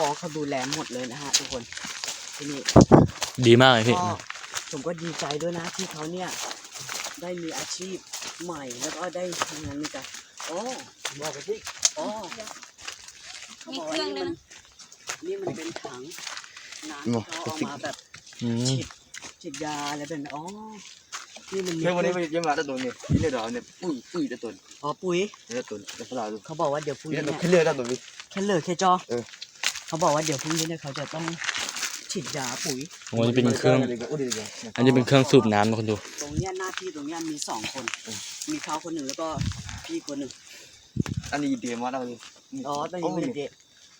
บอกว่าเขาดูแลหมดเลยนะฮะทุกคนที่นี่ดีมากเลยพี่ ก็ผมก็ดีใจด้วยนะที่เขาเนี่ย ได้มีอาชีพใหม่แล้วก็ได้ทำงานนี่กันโอ้บอกไปที่โอ้เขามีบอกเคว่ารื่องนี่ด้วยมันนะ นี่มันเป็นถังน้ำที่เขาเอามาแบบอืม ฉีดฉีดยาอะไรแบบนี้อ๋อนี่มันมีเพื่อนวันนี้ไปเยี่ยมมาตะตุนเนี่ยที่เลือดเนี่ยปุ้ยปุ้ยตะตุนอ๋อปุ๋ยตะตุนตะปลาตุนเขาบอกว่าเดี๋ยวพรุ่งที่นี้นั่นเนี่ยที่เลือดตะตุนแค่เลิกแค่จอเออ เขาบอกว่าเดี๋ยวพรุ่งนี้เนี่ยเขาจะต้องฉีดยาปุ๋ย โอ้ยเป็นเครื่องโอ้ดีดีอันนี้เป็นเครื่องสูบน้ำนะคนดู ตรงเนี้ยหน้าที่ตรงเนี้ยมีสองคน มีเขาคนหนึ่งแล้วก็พี่คนหนึ่งอันนี้เดียมาแล้วอ๋อตอนนี้ไม่ได้เด็ด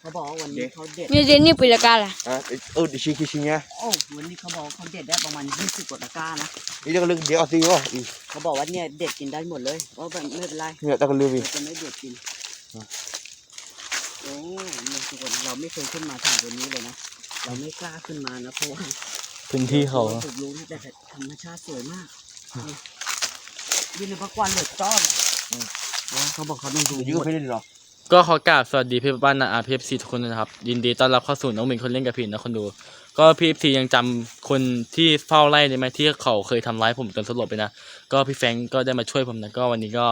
เขาบอกว่าวันนี้เขาเด็ด Ni dia ni pula kalah. อะเออดิชิคิชิเนี่ยโอ้วันนี้เขาบอกว่าเขาเด็ดได้ประมาณ20กว่าตะกร้านะ นี่จะเลือกเดี๋ยวเอาสิวะอีเขาบอกว่าเนี่ยเด็ดกินได้หมดเลยเพราะแบบไม่เป็นไรเนี่ยตะกันเลือกอีเราจะไม่เด็ดกิน โอ้เนี่ยทุกคนเราไม่เคยขึ้นมาถึงตัวนี้เลยนะ เราไม่กล้าขึ้นมานะเพราะว่าพื้นที่เขาถูกรู้นะแต่ธรรมชาติสวยมากนี่ยืนในพักวันเหลือจ้อนอ๋อเขาบอกเขาต้องดูยืหดมดไปได้หรอก็ขอกราบสวัสดีพี่บ้านนาอาพีเอฟซีทุกคนนะครับ ยินดีต้อนรับเข้าสู่น้องหมิงคนเล่นกับผิดนะคนดู ก็พีเอฟซียังจำคนที่เฝ้าไล่ได้ไหมที่เขาเคยทำร้ายผมจนสลบไปนะ ก็พี่แฟรงก์ก็ได้มาช่วยผมนะก็วันนี้ก็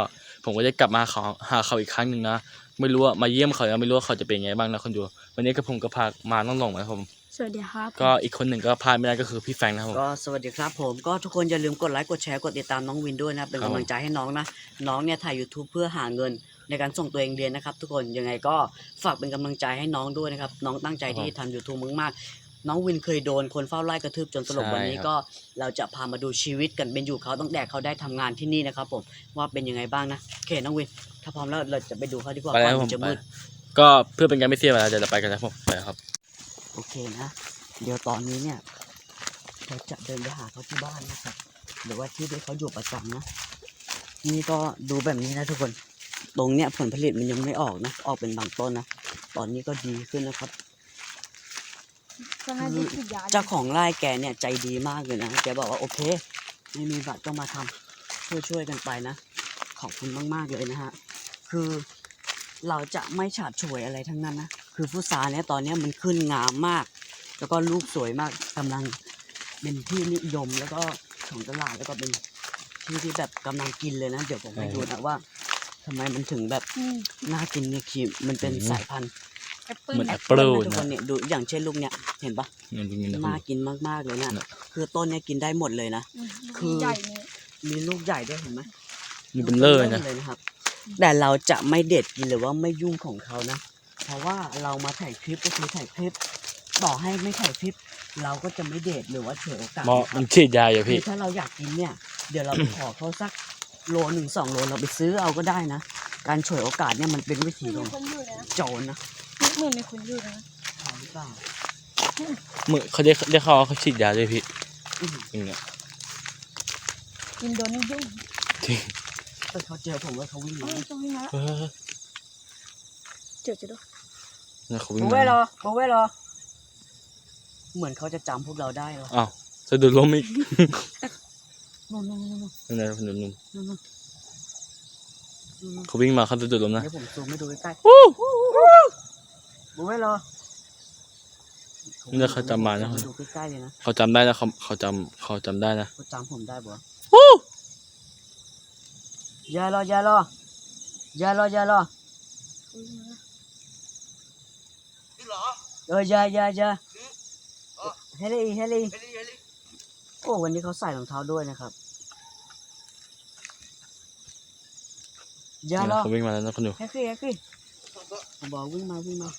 ผมก็ได้กลับมาหาเขาหาเขาอีกครั้งหนึ่งนะ ไม่รู้ว่ามาเยี่ยมเขาแล้วไม่รู้ว่าเขาจะเป็นไงบ้างนะคนดู วันนี้ก็ผมก็พามาน้องหลงนะครับผม So dia hap. ก็อีกคนหนึ่งก็พลาดไม่ได้ก็คือพี่แฟรงค์นะครับผม ก็สวัสดีครับผมก็ทุกคนอย่าลืมกดไลค์กดแชร์กดติดตามน้องวินด้วยนะเป็นครับกำลังใจให้น้องนะ น้องเนี่ยถ่าย YouTube เพื่อหาเงินในการส่งตัวเองเรียนนะครับ ทุกคนยังไงก็ฝากเป็นกำลังใจให้น้องด้วยนะครับ น้องตั้งใจที่ทำ YouTube มากๆ น้องวินเคยโดนคนเฝ้าไล่กระทืบจนสลบวันนี้ก็เราจะพามาดูชีวิตกันเป็นอยู่เขาต้องแดกเขาได้ทำงานที่นี่นะครับผมว่าเป็นยังไงบ้างนะโอเคน้องวิน ถ้าพร้อมแล้วเราจะไปดูเขาดีกว่าไปก่แล้วอนผมัมนจะไปมืด ก็เพื่อเป็นการไม่เสียเวลาเดี๋ยวเราไปกันนะครับผมไปครับ โอเคนะ เดี๋ยวตอนนี้เนี่ยเราจะเดินไปหาเขาที่บ้านนะครับหรือว่าที่ที่เขาอยู่ประจำนะ นี่ก็ดูแบบนี้นะทุกคน ตรงเนี้ยผลผลิตมันยังไม่ออกนะ ออกเป็นบางต้นนะ ตอนนี้ก็ดีขึ้นนะครับ Sangat dia kerja. เจ้าของไร่แกเนี่ยใจดีมากเลยนะ แกบอกว่าโอเคไม่มีบัตรก็มาทำช่วยช่วยๆกันไปนะ ขอบคุณมากๆเลยนะฮะ คือเราจะไม่ฉาบฉวยอะไรทั้งนั้นนะ คือฟุตซาเนี่ยตอนเนี้ยมันขึ้นงามมาก แล้วก็ลูกสวยมากกำลังเป็นที่นิยมแล้วก็ของตลาดแล้วก็เป็นที่ที่แบบกำลังกินเลยนะ เดี๋ยวผมให้ดูนะว่าทำไมมันถึงแบบ Hmm. น่ากินเนี่ยคีมันเป็นอืมสายพันธุ์ Apple. เหมือนแอแอปปเปิเปิลลนะทุกคนนะเนี่ยดูอย่างเช่นลูกเนี่ยเห็นปะนี่จริงๆนะน่ากินมากๆเลยนะน่ะคือต้นเนี่ยกินได้หมดเลยนะคือใหญ่นี่มีลูกใหญ่ด้วยเห็นไหมมีเป็นเลอร์นะเลยนะครับ แต่เราจะไม่เด็ดกินหรือว่าไม่ยุ่งของเขานะ เพราะว่าเรามาถ่ายคลิปก็คือถ่ายคลิปต่อให้ไม่ถ่ายคลิป เราก็จะไม่เด็ดหรือว่าเฉยโอกาสหมอนะคมัรับนฉีดยาอยู่คืพี่อถ้าเราอยากกินเนี่ย เดี๋ยวเราไปขอเขาสักโลหนึ่งสองโลเราไปซื้อเอาก็ได้นะ การฉวยโอกาสเนี่ยมันเป็นวิธีมีของคนอยู่นะโจรนะเห มือนมีคนอยู่นะใช่หรือเปล่ามือเขาเรียกเรียกเขาว่าเขาฉีดยาด้วยพี่อืมจริงเนี่ยอินโดนีเซียจริงแต่เขาเจอผมว่าเขาวิ่งอ๋อมาตรงนี้นะเออเจอเจอดูเนี่ยเขาวิ่งโบมาเวลอโบเวลอเหมือนเขาจะจำพวกเราได้เหรออ้าวสะดุดล้มอีกนู่นนู่นนู่นนู่นนั่นนะคนหนุ่มนู่นนู่นนู่นๆเขาวิ่งมาเขาสะดุดล้มนะ เดี๋ยวผมซูมให้ดูใกล้วู้ๆโบเวลอเนี่ยเขาจำมานะดูใกล้ๆเลยนะเขาจำได้นะเขาเขาจำเขาจำได้นะเขาจำผมได้บ่วู้อย่ารออย่ารออย่ารออย่ารอเอออย่าอย่าอย่าเฮลี่เฮลี่โอ้วันนี้เขาใส่รองเท้าด้วยนะครับอย่ารอเขาวิ่งมาแล้วนะคนดูเฮ้ยเฮ้ยเฮ้ยผมบอกวิ่งมาวิ่งมา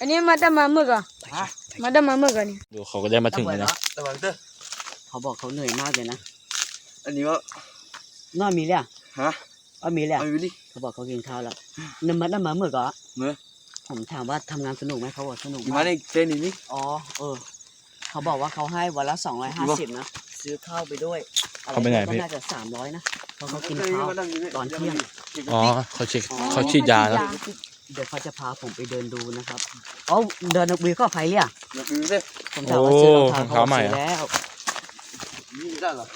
อันนี้มาได้มาเมื่อกะฮะมาได้มาเมื่อกะนี่ดูเขาก็ได้มาถึงแล้วนะตะวันเตอร์เขาบอกเขาเหนื่อยมากเลยนะ อันนี้ก็น่ามีเลยอะฮะอ๋อมีเลยอะเอาอยู่ดิเขาบอกเขากินข้าวแล้วน้ำมันน้ำมันเมื่อก่อนเมื่อผมถามว่าทำงานสนุกไหมเขาบอกสนุกอยู่มามากในเส้นนี้นี่อ๋อเออ เขาบอกว่าเขาให้วันละสองร้อยห้าสิบนะซื้อข้าวไปด้วยอะรเขาไปไหนก็พี่น่าจะสามร้อยนะเพราะเขากินข้าวตอนเที่ยงอ๋อเขาฉีดเขาฉีดยานะ เดี๋ยวเขาจะพาผมไปเดินดูนะครับอ๋อเดินวีก็ไปเลยอะเดี๋ยวดูดิผมถามว่าซื้อรองเท้าโอ้รองเท้าใหม่ซื้ออะแล้วนี่ได้เหรอ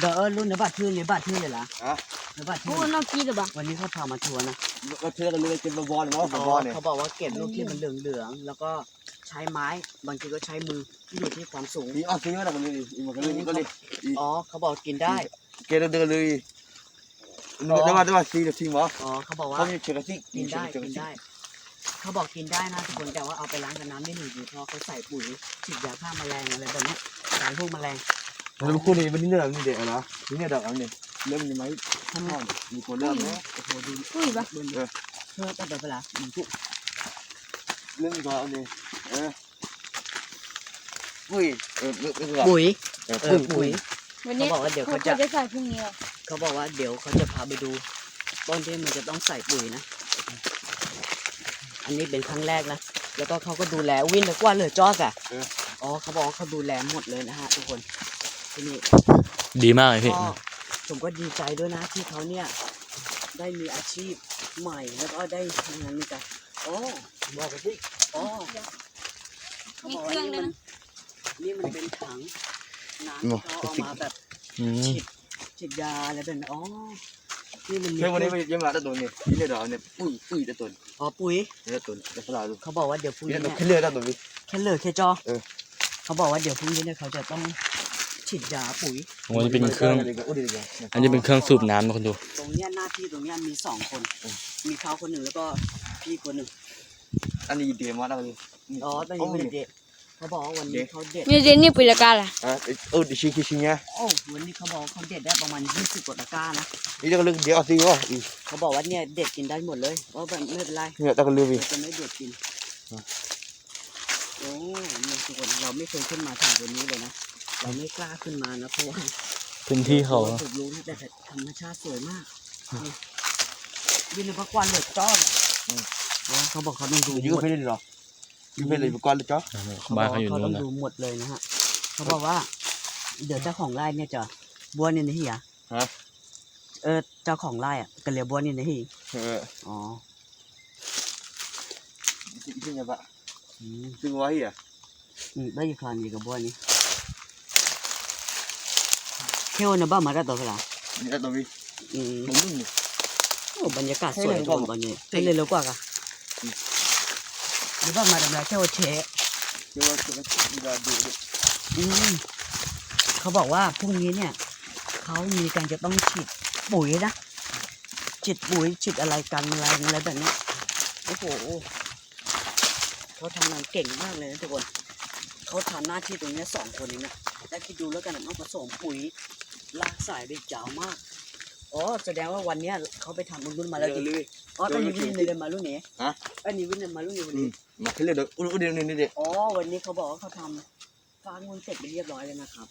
เดี๋ยวเออรุ่นในบัตรทื่นในบัตรทื่นเลยล่ะฮะในบัตรทื่โอ้นน่ากินเลยปะวันนี้เขาพามาทัวร์นะก็เชื่อกันเลยเป็นบอลเนาะอ๋อบอลเนี่ยเขาบอกว่าเก็บลูกที่มันเหลืองๆแล้วก็ใช้ไม้บางทีก็ใช้มือที่อยู่ที่ความสูงนี่อ๋อซื้อมาแล้วกันเลยอีกมันก็เลยนี่ก็เลยอ๋อเขาบอกกินได้ เกลือเดินเลย ได้มาได้มาซีเดี๋ยวทิ้งมั้งอ๋อเขาบอกว่าเขามีเชื้อที่กินได้กินได้ เขาบอกกินได้นะทุกคนแต่ว่าเอาไปล้างกับน้ำไม่หนึ่งดีเพราะเขาใส่ปุ๋ยฉีดยาฆ่าแมลงอะไรแบบนี้สารพวกแมลงแล้วคู่นี้มันนี่เนื้อนี่เด็กนะนี่เนื้อดอกอันนี้เริ่มมีไหมข้างนอกมีคนเริ่มแล้วโอ้โหดูอุ้ยปะเบิ่งเพื่อตัดแบบเวลาเหมือนทุกเรื่องก็อันนี้เออปุ้ยเออเรื่องเรื่องปุ๋ยเออเออปุ๋ย วันนี้เขาบอกว่าเดี๋ยวเขาจะ จะใส่พรุ่งนี้เหรอเขาบอกว่าเดี๋ยวเขาจะพาไปดู ต้นที่มันจะต้องใส่ปุ๋ยนะ อันนี้เป็นครั้งแรกนะ แล้วก็เขาก็ดูแลวินเลยกว่าเลยจอกอะอ๋อเขาบอกว่าเขาดูแลหมดเลยนะฮะทุกคนที่นี่ ดีมากเลยพี่ ก็ผมก็ดีใจด้วยนะที่เขาเนี่ย ได้มีอาชีพใหม่แล้วก็ได้ทำงานมีกันโอ้บอกไปสิอ๋อเขามีบอกเคว่ารื่องนี่ด้วยมันนะ นี่มันเป็นถัง น้ำที่เขาเอามาแบบอืมฉีดฉีดยาอะไรแบบนั้นอ๋อนี่มันมีเพื่อนวันนี้ไม่ยังมาตะตุนเนี่ยนี่เนื้อดอกเนี่ยปุ้ยปุ้ยตะตุนอ๋อปุ๋ยเนื้อตุนจะสลายดูเขาบอกว่าเดี๋ยวพรุ่งนี่นี้ตะเนี่ยขึ้นเรือตะตุนดิแค่เลิกแค่จอเออ เขาบอกว่าเดี๋ยวพรุ่งนี้เนี่ยเขาจะต้องฉีดยาปุ๋ย โอ้ยเป็นเครื่องอุ้ยดีจังอันนี้เป็นเครื่องสูบน้ำนะคนดู ตรงเนี้ยหน้าที่ตรงเนี้ยมีสองคน มีเขาคนหนึ่งแล้วก็พี่คนหนึ่งอันนี้เดียมาแล้วเลยอ๋อตอนนี้ไม่ได้เด็ด เขาบอกว่าวันนี้เขาเด็ดมีเจนนี่ปุยละกาล่ะ อะเออดิชิคิชิเนี่ยโอ้วันนี้เขาบอกว่าเขาเด็ดได้ประมาณ20กว่าตะกร้านะ นี่จะเลือกเดี๋ยวเอาซีวะอีเขาบอกว่าเนี่ยเด็ดกินได้หมดเลยเพราะแบบไม่เป็นไรเนี่ยตะกันเรือเดี๋อียวจะไม่เด็ดกินโอ้เนี่ยทุกคนเราไม่เคยขึ้นมาทางตัวนี้เลยนะ เราไม่กล้าขึ้นมานะเพราะว่า พื้นที่เขาถูกรู้นะแต่ธรรมชาติสวยมากนี่วินพักวันเหลือจ้อเลยอ๋อเขาบอกเขาต้องดูยืหมมดไปเลยหรอยื มไปเลยก่อนเลยจ้ะบ้านเขาอยู่เขานู่ต้อนงนะดูหมดเลยนะฮะเขาบอกว่า เดี๋ยวเจ้าของไร่เนี่ยจะบัวเนี่ยนะเฮียฮะเออเจ้าของไร่อะก็เรียกบัวเนี่ยนะเฮียเอออ๋อจริงๆปะอืมจริงวะเฮียอืมได้ยินคลานอยู่กับบัวนี่เที่ยวนะบ้ามาได้ตัวเวลานี่ตะตุนดิอืมมันนุ่มนี่โอ้บรรยากาศสวยให้เลยทุกคนตอนนี้ให้เลยเร็วกว่ากะ หรือว่ามาดำนาแค่ว่าเชะเดี๋ยวจะไปดูดูดูอืมเขาบอกว่าพรุ่งนี้เนี่ยเขามีการจะต้องฉีดปุ๋ยนะฉีดปุ๋ยฉีดอะไรกันอะไรอะไรแบบเนี้ยโอ้โหเขาทำงานเก่งมากเลยนะทุกคนเขาทำหน้าที่ตรงเนี้ยสองคนเองนะแล้วคิดดูแล้วกันนะต้องผสมปุ๋ยลากสายได้ยาวมาก อ๋อแสดงว่าวันเนี้ยเขาไปทำรุ่นมาแล้วจริงเลยอ๋อตอนนี้วินเดินมารุ่นนี้ฮะ อันนี้วินเดินมารุ่นนี้วันนี้มาขึ้นเรือเดี๋ยวอุ้ยเดี๋ยวนี่เดี๋ยวอ๋อวันนี้เขาบอกว่าเขาทำฟางมูลเสร็จไปเรียบร้อยแล้วนะครับ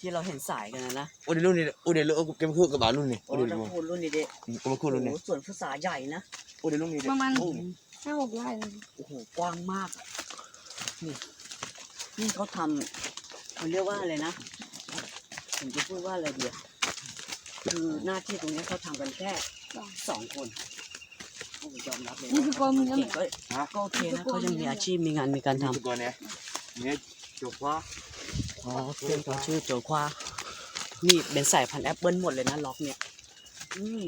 ที่เราเห็นสายกันนะนะอุ้ยเดี๋ยวรุ่นนี้อุ้ยเดี๋ยวเออเกมคู่กับบารุ่นนี่โอ้อุ้ยเดี๋ยวถ้าพูดรุ่นนี้เด็กูมาคู่รุ่นนี้โอ้โหส่วนภาษาใหญ่นะอุ้ยเดี๋ยวรุ่นนี้เดี๋ยวประมาณโอ้ห้าหกไร่เลยโอ้โหกว้างมากอะนี่นี่เขาทำเขาเรียกว่าอะไรนะผมจะพูดว่าอะไรเดียว คือหน้าที่ตรงนี้เขาทำกันแค่สองคนโอ้โหยอมรับเลยนี่คือความมีน้ำเก่งก็ก็โอเคนะเขายังมีอาชีพมีงานมีการทำตัวเนี้ยเนี่ยจบว่าอ๋อเพื่อนเขาชื่อโจควานี่เป็นสายพันธุ์แอปเปิลหมดเลยนะล็อกเนี่ย อืม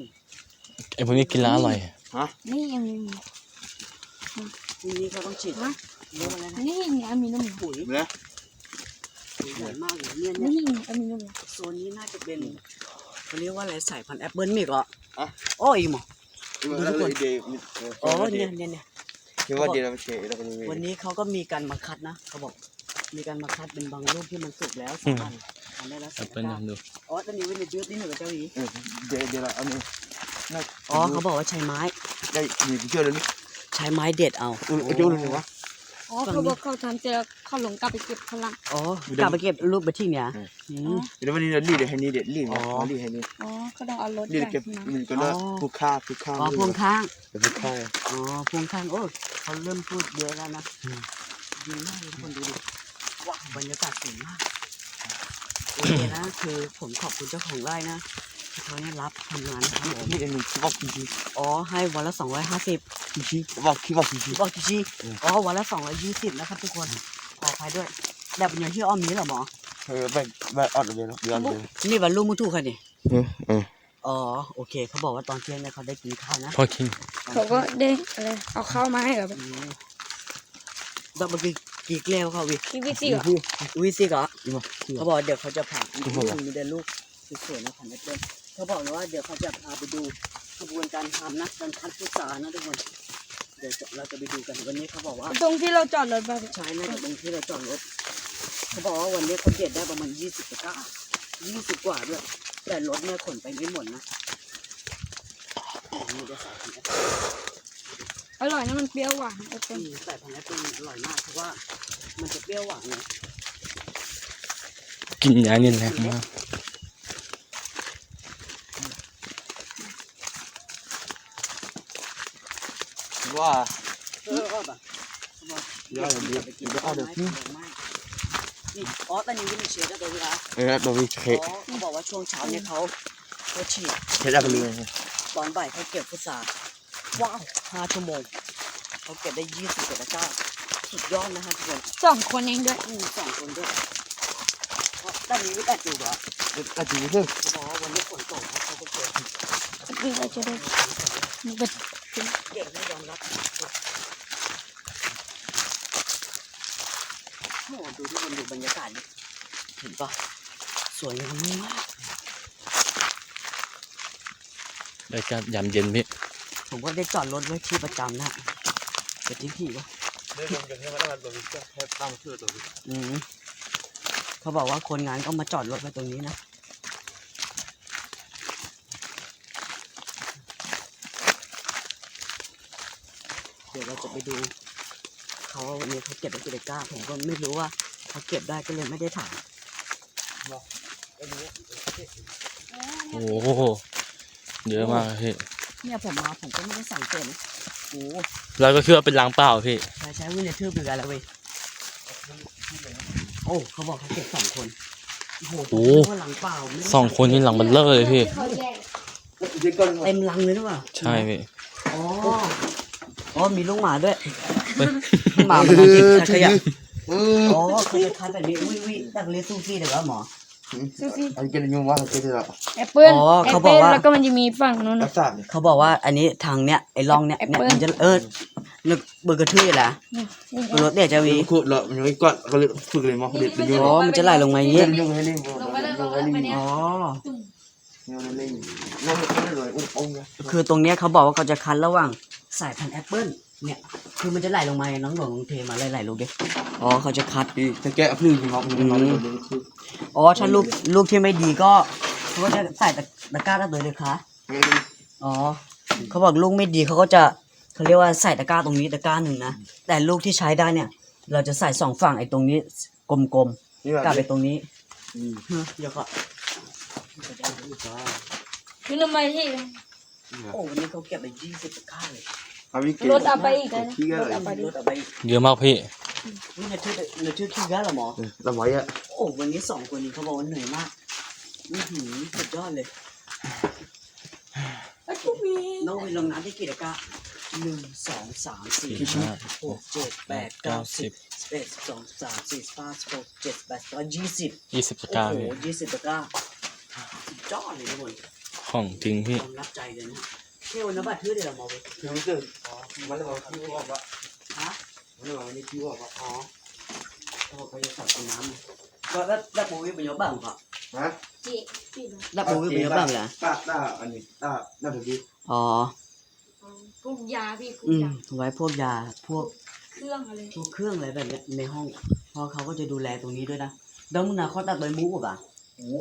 ไอพวกนี้กินแล้วอร่อย นี่ยังมีทีนี้เขาต้องฉีดฮะเรียกว่าอะไรนะนี่ยังมีน้ำมันปุ๋ยเนี่ยปุ๋ยใหญ่มากเลยเนี่ยเนี่ยนี่ยังมีน้ำมันโซนนี้น่าจะเป็น เขาเรียกว่าอะไรสายพันธุ์แอปเปิลมีอีกเหรออะโอ้ยหมอแล้วเลยเดย์อ๋อเนี่ยเนี่ยเนี่ย คิดว่าเดย์เราเฉยเราไปดูวันนี้เขาก็มีการมาคัดนะเขาบอก มีการมาคัดเป็นบางรูปที่มันสุกแล้วสามารถทำได้แล้วแอสิปเปิ้ลนะดูอ๋อตอนนี้วินยืดนี่หนึ่งกับเจ้าหญิงเดย์เดย์เราอันนี้น่าอ๋อเขาบอกว่าใช้ไม้ ได้มีเชื่อเลยนี่ใช้ไม้เด็ดเอาอุ้ยเจ้าเลยวะ อ๋อเขาบอกเขาทำเจอเขาหลงกลับไปเก็บพลังอ๋อกลับไปเก็บรูปไปที่เนี่ยอืมอือ๋อมเดี๋ยววันนี้เราลีดให้นี่เด็ดลีดอ๋นะอลีดให้นี่อ๋อก็ต้องเอารถลีดใหญ่เก็บมามันก็แล้วผู้ค่าผู้ค่าอ๋อพ่วงข้างผู้ค่าอ๋อพวงข้างโอ้เขาเริ่มพูดเยอะแล้วนะดีมากเลยทุกคนดูดิว้าวบรรยากาศสวยมากโอเคนะคือผมขอบคุณเจ้าของไร่นะที่ เขาเนี่ยรับทำงานนะครับผมนี่เองคิดว่าคิดอ๋อให้วันละสองร้อยห้าสิบคิดว่าคิดว่าคิดบอกจีจีอ๋อวันละสองร้อยยี่สิบนะครับทุกคนขออภัยด้วยแบบอย่างที่อ้อมนี้เหรอหมอเออแบบแบบออดเลยเนาะเดือนเลยนี่วันลูกมุทุค่ะนี่เออเอออ๋อโอเคเขาบอกว่าตอนเที่ยงเนี่ยเขาได้กินข้าวนะพอกินเขาก็ได้อะไรเอาข้าวมาให้กับอืมแล้วเมื่อกี้กี่เกลียวเขาวิพี่พี่ซี่เหรอ วิสิกเหรอดีมั้ยเขาบอกเดี๋ยวเขาจะพาดูผมเหรอมีแต่ลูกสวยๆนะพันเม็ดเล่น เขาบอกเลยว่าเดี๋ยวเขาจะพาไปดูกระบวนการทำนะการคัดพุทรานะทุกคน เดี๋ยวเราจะไปดูกันวันนี้เขาบอกว่าตรงที่เราจอดรถไปใช้น่าจะตรงที่เราจอดรถเขาบอกว่าวันนี้เขาเก็บได้ประมาณยี่สิบตะกร้ายี่สิบกว่าด้วยแต่รถเนี่ยขนไปไม่หมดนะนี่จะใส่พันแอปเปิ้ลอร่อยนะมันเปรี้ยวหวานแอปเปิ้ลใส่พันแอปเปิ้ลอร่อยมากเพราะว่ามันจะเปรี้ยวหวานไงกินยาเนี่ยแรงมาก ว่าเออเอาแบบเดี๋ยวเดี๋ยวไปกินเดี๋ยวเอาเดี๋ยวพี่อ๋อตอนนี้วินิเชตตัวเวลาเออตัววิเคอ๋อเขาบอกว่าช่วงเช้าเนี่ยเขาเขาฉีดเช็ดได้ไปเลยตอนบ่ายเขาเก็บพุทราว้าวห้าชั่วโมงเขาเก็บได้ยี่สิบกว่าตะกร้าสุดยอดนะฮะทุกคนสองคนเองด้วยอืมสองคนด้วยตอนนี้วิทย์แอดอยู่เหรอกระจีซึ่งเขาบอกว่าวันนี้ฝนตกเขาก็เก็บพี่เราจะได้มันเป็น เก็บไม่ยอมรับโอ้โหดูที่มันดูบรรยากาศดิเห็นปะสวยงามมากรายการยามเย็นพี่ผมก็ได้จอดรถไว้ที่ประจำนะแต่ที่พี่วะเดี๋ยวผมจะให้มาได้ตัววิแค่ตั้งชื่อตัววิอืมเขาบอกว่าคนงานก็มาจอดรถไว้ตรงนี้นะ เดี๋ยวเรา จะไปดูเขาวันนี้เขาเก็บได้กี่ตะกร้าผมก็ไม่รู้ว่าเขาเก็บได้ก็เลยไม่ได้ถามโอ้โหเยอะมากพี่เนี่ยผมมาผมก็ไม่ได้สังเกตนะโอ้โหแล้วก็คิดว่าเป็นล้างเปล่าพี่ใช้ใช้วินเลเทอร์เป็นอะไรเว้ยโอ้เขาบอกเขาเก็บสองคนโอ้โหโอ้ผมนึกว่าหลังเปล่าไม่ได้สองคนนี่หลังมันเลอะเลยพี่เด็กก่อนเต็มลังเลยหรือเปล่าใช่พี่อ๋อ อ๋อมีลูกหมาด้วยเฮ้ยลูกหมามันนอนกินขยะเอออ๋อเขาจะคัดแบบนี้วิวิดักเรียกซูซี่เดี๋ยวว่าหมอซูซี่อันนี้ยังว่าเจ๊จะแอปเปิ้ลอ๋อแอเขาปบอเปิ้กลว่า แล้วก็มันจะมีฝั่งนู้นรันะ กษาเนี่ยเขาบอกว่าอันนี้ทางเนี้ยไอ้ร่องเนี้ยแอปเนี่ยเปิ้ล มันจะเออนึกเบอร์กระทือแหละนี่นี่เบอร์รถเดี๋ยวจะวีขุดเหรอมันยังไม่กอดก็เลยฝึกเลยมั้งเด็กเป็นยังอ๋อมันจะไหลลงมาอย่างงี้เล่นยังไม่เล่นยังไม่เล่นยังไม่เล่นอ๋อยังไม่เล่นยังไม่เล่นเลยอุ้งอุ้งไงคือตรงเนี้ยเขาบอกว่าเขาจะคัดระหว่าง สายพันธุ์แอปเปิ้ลเนี่ยคือมันจะไหลลงมาน้องหลวงลงเทมาไหลๆลูกดิอ๋อเขาจะคัดดีจะแกะพื้นจริงครับมันมาเลยคืออ๋อถ้าลูกลูกที่ไม่ดีก็เขาก็จะใส่ตะตะกร้าตะเตยเลยคะอ๋อเขาบอกลูกไม่ดีเขาก็จะเขาเรียกว่าใส่ตะกร้าตรงนี้ตะกร้าหนึ่งนะแต่ลูกที่ใช้ได้เนี่ย เราจะใส่สองฝั่งไอ้ตรงนี้กลมนี่ๆแบกับบไอ้ตรงนี้อืมเดี๋ยวก็คือทำไมที่โอ้วันนี้เขาเก็บไปยี่สิบตะกร้าเลย อาวิเกรถเอาไปอีกเลยขี้นะก็รถเอาไปดิรถเอาไปเยอะมากพี่นี่เนชื่อเนชื่อขี้ก้าเหรอหมอระไว้อะโอ้วันนี้สองคนนี้เขาบอกว่าเหนื่อยมากนี่หือสุดยอดเลยไอ้ทุกมีน้องวินลงน้ำได้กี่ตะกร้าหนึ่งสองสามสี่สี่ห้าห้าหกเจ็ดแปดเก้าสิบสิบเอ็ดสิบสองสิบสามสี่สิบห้าสิบหกสิบเจ็ดสิบแปดสิบเก้ายี่สิบยี่สิบตะโอ้กร้าโหพี่ยี่สิบตะกร้าสุดยอดเลยทุกคนของจริงพี่ความรับใจเลยนะ เที่ยวนะบัตรทื่อเดี๋ยวเรามองไปยังไม่เจอมันเลยบอกที่ว่าว่าฮะมันเลยบอกว่านี่ที่ว่าว่าอ๋อเขาบอกเขาจะสับกินน้ำก็แล้วแล้วปูวิเป็นยศบ้างครับฮะจีจีนะแล้วปูวิเป็นยศบ้างเหรอตาตาอันนี้ตาหน้าถึงดีอ๋อพวกยาพี่พวกอืมยาไว้พวกยาพวกเครื่องอะไรพวกเครื่องอะไรแบบเนี้ยในห้องเพราะเขาก็จะดูแลตรงนี้ด้วยนะดอมนาเขาตัดใบมูกอะ โอ้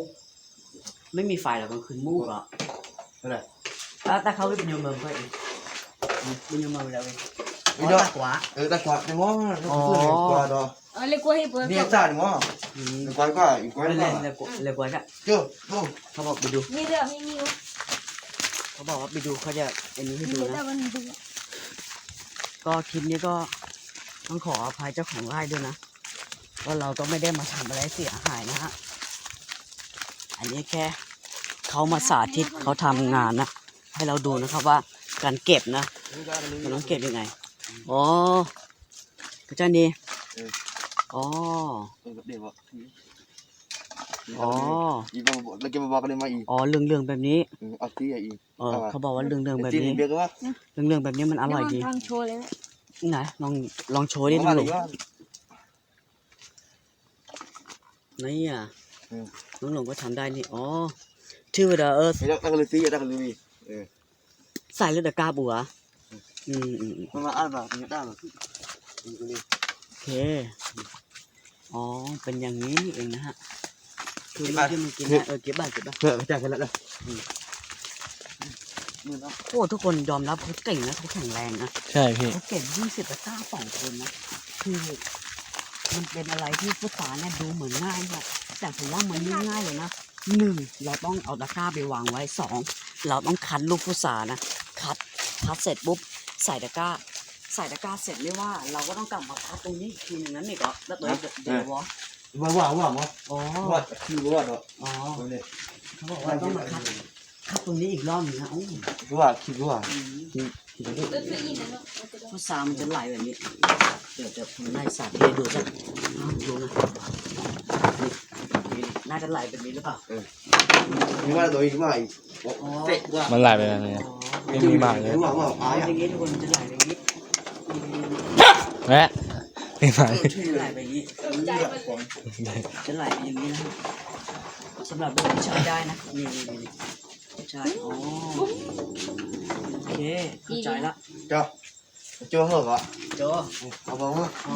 ไม่มีไฟหรอกกลางคืนมูกอะ อะไร แต่แต่เขาไม่เป็นยมเมิมเขาเองเป็นยมเมิมแล้วเองไม่ได้ตากว่าเออตาขวาในหม้อต้องขึ้นเลยกว่าดอเออเรียกว่าให้เปิดเนี่ยจ่าในหม้ออืมกว่าก็อีกกว่าเลยก็เลยกว่าเลยกว่าจะเจ้าโอ้เขาบอกไปดูนี่เรื่องไม่มีวะเขาบอกว่าไปดูเขาจะอันนี้ให้มีดูแต่นะวันดูก็คลิปนี้ก็ต้องขออภัยเจ้าของไร่ด้วยนะว่าเราก็ไม่ได้มาทำอะไรเสียหายนะฮะอันนี้แค่เขามาสาธิตเขาทำงานนะ ให้เราดูนะครับว่าการเก็บนะมันต้องเก็บยังไงอ๋อพระเจ้านี่อ๋อเออเดี๋ยวอ๋ออีบอกบอกแล้วแกมาบอกกันเลยมาอีกอ๋อเรื่องเรื่องๆแบบนี้อืมเอาตีอะอีกเออเขาบอกว่าเรื่องเรื่องๆแบบจีนี้เบียร์ก็ว่าเรื่องเรื่องๆแบบนี้มันอร่อยดีทำโชว์เลยนะไหนลองลองโชว์ดิลุงหลงนี่อะอืมลุงหลงก็ทำได้นี่อ๋อชื่อเดอเออไม่ต้องตั้งเลยตีตั้งเลย เออ ใส่เลือดกาบัว อืมอืมอืมมันมาอ่านแบบนี้ได้แบบโอเค อ๋อ เป็นอย่างนี้นี่เองนะฮะ คือลูกที่มันกินนะเออเก็บบ้านเก็บบ้านเพื่อจ่ายกันแล้วนะมือแล้วโอ้ทุกคนยอมรับเขาเก่งนะเขาแข็งแรงนะใช่พี่ เขาเก่งยี่สิบตะกร้าสองคนนะ คือ มันเป็นอะไรที่ฟุตซาเนี่ยดูเหมือนง่ายเนี่ยแต่ผมว่ามันไม่ง่ายเลยนะหนึ่งเราต้องเอาตะกร้าไปวางไว้สอง เราต้องคัดลูกฟุตซานะคัดคัดเสร็จปุ๊บใส่ตะกร้า ใส่ตะกร้าเสร็จไม่ว่า เราก็ต้องกลับมาคัดตรงนี้อีกทีหนึงนั้นอีกเหรอแล้วตัวเดี๋ยววะว่าว่าว่าว่าอ๋อว่าคือว่าเนาะอ๋อเนี่ยเขาบอกว่าต้องมาคัดคัดตรงนี้อีกรอบหนึงนะโอ้ว่าคิดว่าฟุตซามันจะไหลแบบนี้ เดี๋ยวจะผมได้สาธิตให้ดูสักอ้าวดูนะนี่นี่น่าจะไหลแบบนี้หรือเปล่า มีว่าตัวอีกว่าอีกเตะว่ามันหลายไปแล้วเนี่ยไม่มีมากเลยว่าว่าอ๋ออายออะย่างนี้ทุกคนจะไหลแบบนี้แม่ไม่มาจะไหลแบบนี้จะไหลแบบนี้นะครับสำหรับลูกที่ใช้ได้นะนี่นี่นี่นี่ใช่อ๋อโอเคเข้าใจละเจ้าเจ้าเหรอโจเอาบ้างมั้ยอ๋อ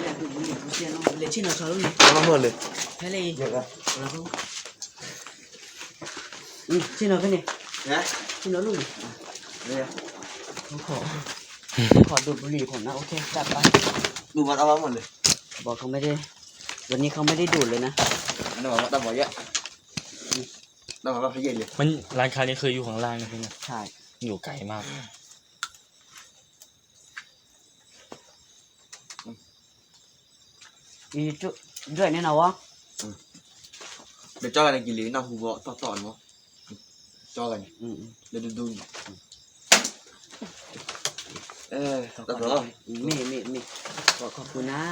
เรียนดูบุญหลวงเซียนเนาะเรียนชื่อเราชอบลูกนี่เอาบ้างเหรอแค่เลยเยอะนะเรา ก็อืมชื่อเราเป็นนี่นะชื่อเราลูกนี่เนี่ยเขาขอขอดูดบุหรี่ผมนะ โอเค จัดไป ดูมันเอาบ้างหมดเลยบอกเขาไม่ได้ วันนี้เขาไม่ได้ดูดเลยนะอันนั้นว่าตั้งหมดเยอะตั้งหมดว่าเขาเย็นเลยมันร้านค้านี้เคยอยู่ข้างล่างนะพี่เนี่ยใช่อยู่ไกลมากมีจุดด้วยแน่นอนวะ เดี๋ยวเจ้าอะไรกินเลยน่าหูบ่ต่อต่อเนาะ เจ้าอะไรอืมเดี๋ยวดูดูเออขอตัดขต่ออมีมีมีขอขอบคุณนะ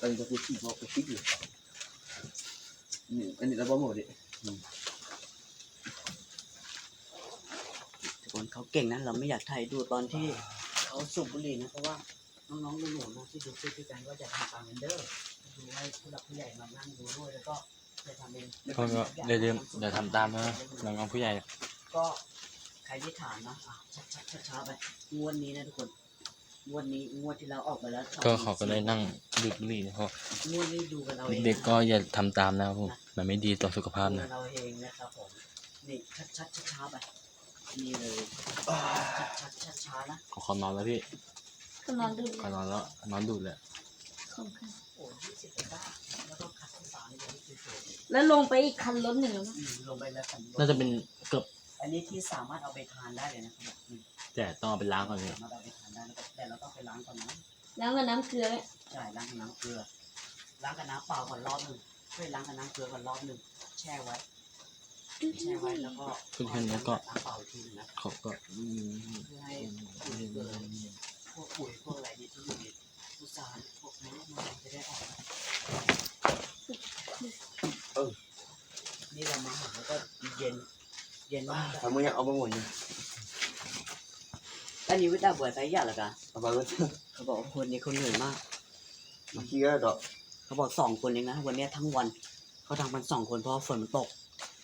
อันนี้ก็คือที่บอกไปคิดอยู่นี่อันนี้เราบอกหมดดิทุกคนเขาเก่งนะเราไม่อยากถ่ายดูตอนที่เขาสูบบุหรี่นะเพราะว่าน้องๆหนูๆนะที่ดูคลิปด้วยกันว่าจะทำตามกันเด้อดูให้ผู้หลักผู้ใหญ่มานั่งดูด้วยแล้วก็ จะทำเองก็ก็เดี๋ยวเดี๋ยวเดี๋ยวทำตามนะน้องๆผู้ใหญ่ ก็ใครที่ถามนะอะชัดๆช้าๆไปงวดนี้นะทุกคนงวดนี้งวดที่เราออกไปแล้วก็เขาก็ได้นั่งดูดบุหรี่เพราะงวดนี้ดูกันเอาเองเด็กๆก็อย่าทำตามนะครับผมมันไม่ดีต่อสุขภาพดูกันะ นเอาเองนะครับผมนี่ชัดๆช้าๆไปนี่เลยชัดๆช้าๆนะขอขอนอนแล้วพี่ก็นอนดูขอนอนแล้วนอนดูดเลย ของคันโอ้ยี่สิบเก้าแล้วก็คัด แล้วลงไปอีกคันรถหนึ่งแล้วนะๆอืมลงไปแล้วกันน่าจะเป็นเกือบอันนี้ที่สามารถเอาไปทานได้เลยนะครับอืมแต่ต้องเอาไปล้างก่อนพี่สามารถเอาไปทานได้นะครับแต่เราต้องไปล้างก่อนนะแล้วก็น้ำเกลือเนี่ยใช่ล้างกับน้ำเกลือ ล้างกับน้ำเปล่าก่อนรอบหนึ่งช่วยล้างกับน้ำเกลือก่อนรอบหนึ่งแช่ไว้ แช่ไว้แล้วก็เพื่อนๆแล้วก็น้ำเปล่าอีกทีหนึงนะเขาก็อืมเพื่อให้ปุ๋ยเกลือพวกปุ๋ยพวกอะไรนี่ที่อยู่ในพุทราพวกนี้มันจะได้ออกมา เออ นี่เรามาหาแล้วก็เย็น เย็นมากทำมึงอยากเอาบ้างหมดเนี่ยอันนี้วิตาบัวไซส์ใหญ่เหรอกันเอาบ้างเลยเขาบอกว่าคนนี้เขาเหนื่อยมากมาขี้ก็ดอกเขาบอกสองคนเองนะวันเนี้ยทั้งวันเขาทำกันสองคนเพราะว่าฝนมันตก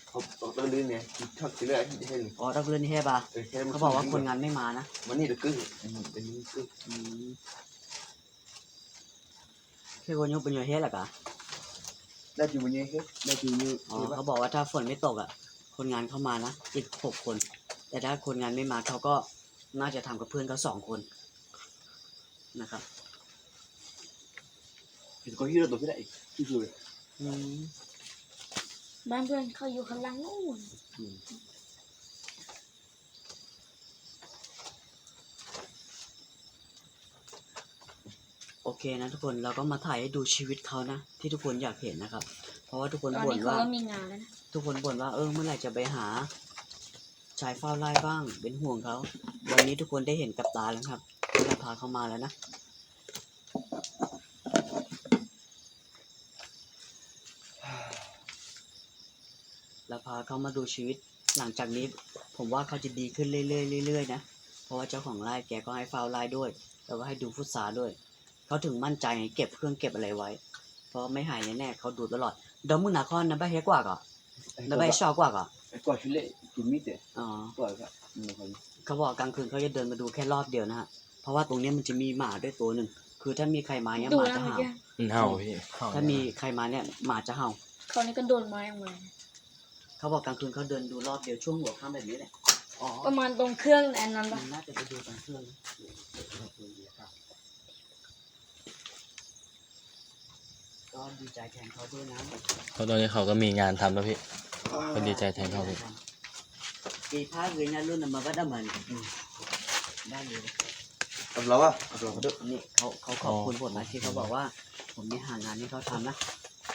เขาต้องลื่นเนี่ยทักทีแรกที่เห็นอ๋อต้องเล่นเทปอะเออแค่เขาบอกว่าคนงานไม่มานะมันนี่ตะกึ่งเป็นนี่กึ่งอืมคือคนยกเป็นโยเฮสเหรอกะ ได้จูมันเยอะได้จูเยอะอ๋อเขาบอกว่าถ้าฝนไม่ตกอะ คนงานเข้ามานะอีกหกคน แต่ถ้าคนงานไม่มาเขาก็น่าจะทำกับเพื่อนเขาสองคนนะครับเห็นก็ยี่เราตัวที่ไหนที่สุดอืม บ้านเพื่อนเขาอยู่ข้างล่างนู่นโโอเคนะทุกคนเราก็มาถ่ายให้ดูชีวิตเขานะ ที่ทุกคนอยากเห็นนะครับ เพราะว่าทุกคนตนบ่นว่าานะทุกคนบ่นว่าเออเมื่อไหร่จะไปหาชายเฝ้าไร่บ้าง เป็นห่วงเขา วันนี้ทุกคนได้เห็นกับตาแล้วครับเราพาเขามาแล้วนะ เราพาเขามาดูชีวิตหลังจากนี้ ผมว่าเขาจะดีขึ้นเรื่อยๆเรื่อยๆนะ เพราะว่าเจ้าของไร่แกก็ให้เฝ้าไร่ด้วย แล้วก็ให้ดูฟุตซาด้วย เขาถึงมั่นใจไงเก็บเครื่องเก็บอะไรไว้ เพราะไม่หายแน่ๆเขาดูตลอดเดยวมึงนาคอนนะใบเฮกว่าก่อนนะใบชอบกว่าก่อนไอ้กว่าชุเล่กินมิดเด้อ๋อกว่าก็มีคนเขาบอกกลางคืนเขาจะเดินมาดูแค่รอบเดียวนะฮะเพราะว่าตรงเนี้ยมันจะมีหมาด้วยตัวหนึ่งคือถ้ามีใครมาเนี่ยดูหมานะจะเมื่อเห่ากี้มันเห่าพี่เห่าถ้ามีใครมาเนี่ยหมาจะเห่าเขานี่ก็โดนไม้ออกมาเขาบอกกลางคืนเขาเดินดูรอบเดียวช่วงหัวค่ำแบบนี้แหละอ๋อประมาณตรงเครื่องอันนั้นมัปะนน่าจะไปดูตรงเครื่องนะ ก็ดีใจแทนเขาด้วยนะเพราะตอนนี้เขาก็มีงานทำแล้วพี่ ก็ดีใจแทนเขาพี่ปีพาเงินเนี่ยรุ่นน่ะมาก็ได้เหมือนได้เลยกับเราอะกับเราด้วยนี่เขาเขาขอบคุณผมนะที่เขาบอกว่า ผมนี่หางานให้เขาทำนะ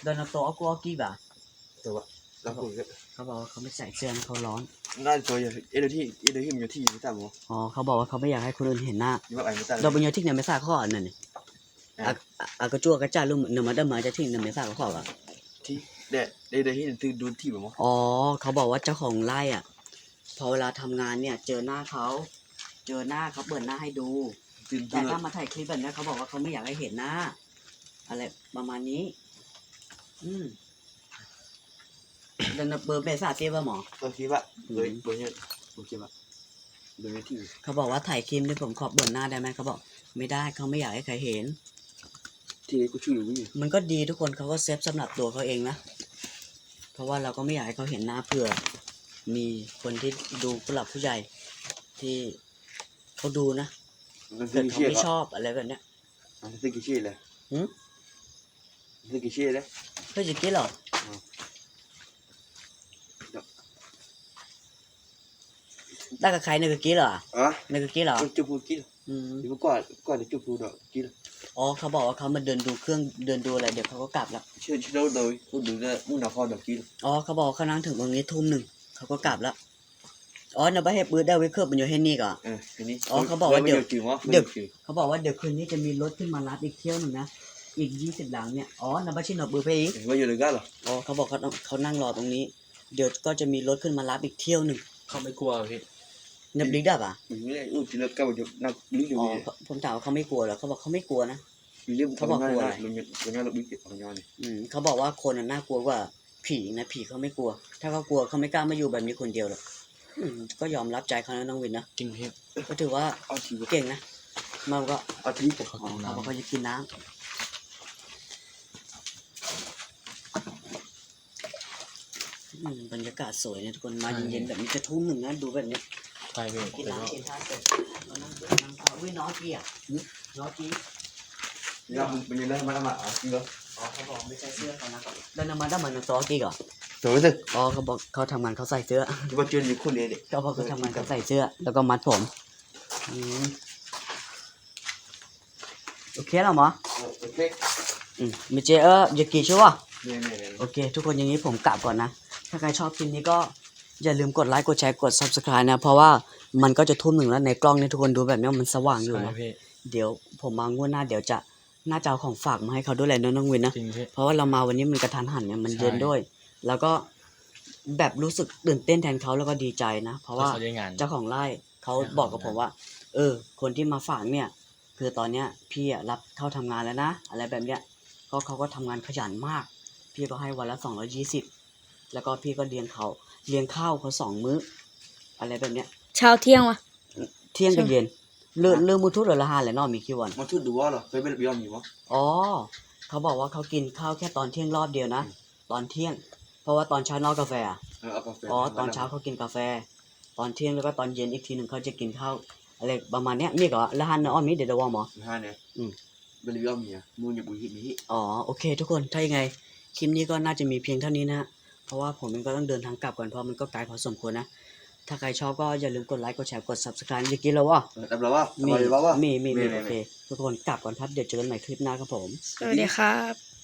เดินเอาโต๊ะเอากูเอากี้บ่ะแต่ว่าเราคุยกันเขาบอกว่าเขาไม่ใส่เสื้อนะเขาร้อน น่าจะตัวอย่างเอเดที่เอเดที่มันอยู่ที่ไม่ต่างหรออ๋อเขาบอกว่าเขาไม่อยากให้คนอื่นเห็นหน้ายี่ว่าไอ้ไม่ต่าง เราเป็นยอทิ้งเนี่ยไม่ทราบข้ออันนั้นนี่ อะอะอะก็จั่วกระจ้าลุ่มเนื้อมาเดิมมาจะทิ้งเนี่ยไม่ทราบข้ออะที่เด็ดเอเดที่ตื่นดูที่แบบว่าอ๋อเขาบอกว่าเจ้าของไร่อะพอเวลาทำงานเนี่ย เจอหน้าเขาเจอหน้าเขาเปิดหน้าให้ดูตื่นแต่ตื่นถ้ามาถ่ายคลิปแบบนี้เขาบอกว่าเขาไม่อยากให้เห็นหน้า อะไรประมาณนี้ อืมเดินเบอร์เบซ่าเตี้ยป่ะหมอตัวคิดว่าเลยตัวเนี้ยตัวคิดว่าเดินที่เขาบอกว่าถ่ายคลิปด้วยผมขอเบิร์หน้าได้ไหมเขาบอก ไม่ได้เขาไม่อยากให้ใครเห็น ที่กูช่วยอยู่นี่มันก็ดีทุกคนเขาก็เซฟสำหรับตัวเขาเองนะ เพราะว่าเราก็ไม่อยากให้เขาเห็นหน้าเผื่อ มีคนที่ดูผู้หลักผู้ใหญ่ที่เขาดูนะมันเกิตื่ดนเขาเชี่ยไม่ชอบอะไรแบบเนี้ยมันตื่นกี่เชี่ยเลยหืมตื่นกี่เชี่ยเลย เพื่อจะกินเหรออืมได้กับใครในกะกี้เหรออะในกะกี้เหรอจุดพูดกินอืมที่ก่อนก่อนจะจุดพูดดอกกิน อ๋อเขาบอกว่าเขามาเดินดูเครื่องเดินดูอะไรเดี๋ยวเขาก็กลับแล้วเชื่อเชื่อเลยพูดดูเนี่ยมุ่งหน้าคอดอกกินอ๋อเขาบอกว่าเขานั่งถึงตรงนี้ทุ่มหนึ่งเขาก็กลับแล้วอ๋อนาบะเฮปืดได้ไว้เครือบมันอยู่ให้นี่ก่อนเออทีนี้อ๋อเขาบอกว่าเดี๋ยวจริงวะเดี๋ยวเขาบอกว่าเดี๋ยวคืนนี้จะมีรถขึ้นมารับอีกเที่ยวหนึ่งนะอีกยี่สิบหลังเนี่ยอ๋อนาบะชินอบือไปอีกเห็นว่าอยู่เลยกันเหรออ๋อเขาบอกเขาต้องเขานั่งรอตรงนี้ เดี๋ยวก็จะมีรถขึ้นมารับอีกเที่ยวหนึ่งเขาไม่กลัวพี่ นับดิกได้ปะอยู่นี่อู้ที่เลิกกันอยู่นักลิ้นอยู่อ๋อนี่ผมถามว่าเขาไม่กลัวเหรอเขาบอกเขาไม่กลัวนะมีเรื่องเขาบอกกลัวอะไรลงเงินลงเงินลงบิ๊กเก็ตของยอนนี่อืมเขาบอกว่าคนน่ะน่ากลัวกว่าผีนะผีเขาไม่กลัว ถ้าเขากลัวเขาไม่กล้ามาอยู่แบบนี้คนเดียวหรอกอืมก็ยอมรับใจเขานะน้องวินนะจริงพี่ก็ถือว่าเอาทีเก่งนะมาก็เอาทีกับอ๋อเขาบอกเขาจะกินน้ำอืมบรรยากาศสวยเนี่ยทุกคนมาเย็นๆแบบนี้จะทุ่มหนึ่งนะดูแบบเนี้ย ใช่พี่กินแต่น้ำว่ากินท่าเสร็จแล้วนั่งดื่มนั่งข้าวอุ้ยน้องกี้อะน้องกี้นี่เราเป็นยังไงมามาอะจริงเหรออ๋อเขาบอกไม่ใส่เสื้อเขานะแล้วน้ำมันได้เหมือนน้องซอกี้ก่อนเดี๋ยวสิอ๋อเขาบอกเขาทำงานเขาใส่เสื้อจะมาเจออยู่คนเดียวเด็กเขาบอกเขาทำงานเขาใส่เสื้อ แล้วก็มัดผมอืมโอเคแล้วหมอโอเคอืมมีเจเอออย่ากี่ชั่วเนี่ยเนี่ยเนี่ย โอเค ทุกคนอย่างนี้ผมกลับก่อนนะ ถ้าใครชอบคลิปนี้ก็ อย่าลืมกดไลค์กดแชร์กด subscribe นะ เพราะว่ามันก็จะทุ่มหนึ่งแล้วในกล้องนี่ทุกคนดูแบบนี้มันสว่างอยู่ใช่นะพี่เดี๋ยวผมมางวดหน้าเดี๋ยวจะน่าจะเอาของฝากมาให้เขาด้วยแหละน้องวินนะจริงพี่เพราะว่าเรามาวันนี้มันกระทันหันเนี่ยมันใช่เย็นด้วย แล้วก็แบบรู้สึกตื่นเต้นแทนเขาแล้วก็ดีใจนะ เพราะว่าเขาได้งาน เจ้าของไร่เขาเจ้าของบอกกับผมว่า เออ คนที่มาฝากเนี่ย คือตอนเนี้ยพี่อะรับเข้าทำงานแล้วนะ อะไรแบบเนี้ยก็เขาก็ทำงานขยันมาก พี่ก็ให้วันละสองร้อยี่สิบ แล้วก็พี่ก็เลี้ยงเขาเลี้ยงข้าวเขาสองมื้อ อะไรแบบเนี้ย เช้าเที่ยงวะ เที่ยงกับเย็นเลือเลือมือทุดหรือละหานแหละเนอมีกี่วันมาทุดดูว่าเหรอเคยเป็นบิอมอยู่วะอ๋อ เขาบอกว่าเขากินข้าวแค่ตอนเที่ยงรอบเดียวนะ ตอนเที่ยง เพราะว่าตอนเช้านอกกาแฟอะเออเอากาแฟอ๋อตอนเช้าเขากินกาแฟ ตอนเที่ยงแล้วก็ตอนเย็นอีกทีหนึ่งเขาจะกินข้าวอะไรประมาณเนี้ยมีก็ละหันเนอะอ้อมมีเดี๋ยวเดี๋ยวว่าหมอ ห้าเนี่ยอืมเป็นบิอมเนี่ยมูนอย่าบุยหิมีอ๋อโอเคทุกคนถ้ายังไงคลิปนี้ก็น่าจะมีเพียงเท่านี้นะฮะ เพราะว่าผมเองก็ต้องเดินทางกลับก่อนเพราะมันก็ไกลพอสมควรนะ ถ้าใครชอบก็อย่าลืมกดไลค์กดแชร์กด subscribe เมื่อกี้แล้ววะแต่เราว่ามีเราว่ามีมีมีมีโอเคทุกคนกลับก่อนครับเดี๋ยวเจอกันใหม่คลิปหน้าครับผม สวัสดีครับ